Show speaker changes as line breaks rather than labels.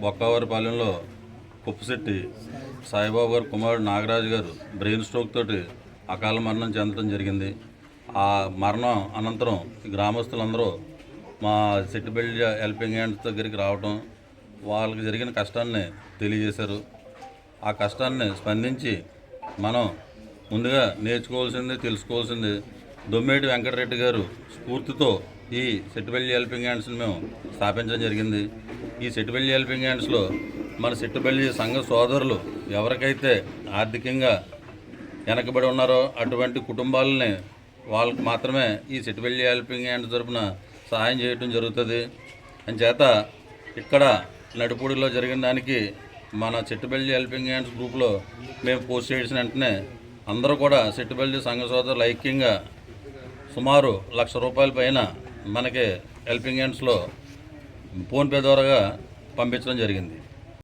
బొక్కవారిపాలెంలో కుప్పశెట్టి సాయిబాబు గారు కుమారుడు నాగరాజు గారు బ్రెయిన్ స్ట్రోక్ తోటి అకాల మరణం చెందడం జరిగింది. ఆ మరణం అనంతరం గ్రామస్తులందరూ మా సెట్టిబెల్లి హెల్పింగ్ హ్యాండ్స్ దగ్గరికి రావటం వాళ్ళకి జరిగిన కష్టాన్ని తెలియజేశారు. ఆ కష్టాన్ని స్పందించి మనం ముందుగా నేర్చుకోవాల్సింది తెలుసుకోవాల్సింది దొమ్మేటి వెంకటరెడ్డి గారు స్ఫూర్తితో ఈ సెట్టుబెల్లి హెల్పింగ్ హ్యాండ్స్ని మేము స్థాపించడం జరిగింది. ఈ సెట్టుబెల్లి హెల్పింగ్ హ్యాండ్స్లో మన సెట్టుబెల్లి సంఘ సోదరులు ఎవరికైతే ఆర్థికంగా వెనకబడి ఉన్నారో అటువంటి కుటుంబాలని వాళ్ళకి మాత్రమే ఈ సెట్టుబెల్లి హెల్పింగ్ హ్యాండ్స్ తరపున సహాయం చేయడం జరుగుతుంది. అంచేత ఇక్కడ నడుపూడిలో జరిగిన దానికి మన చెట్టుబెల్లి హెల్పింగ్ హ్యాండ్స్ గ్రూప్లో మేము పోస్ట్ చేసిన వెంటనే అందరూ కూడా చెట్టుబెల్లి సంఘ సోదరులు ఐక్యంగా సుమారు లక్ష రూపాయల పైన మనకి హెల్పింగ్ హ్యాండ్స్లో ఫోన్పే ద్వారా పంపించడం జరిగింది.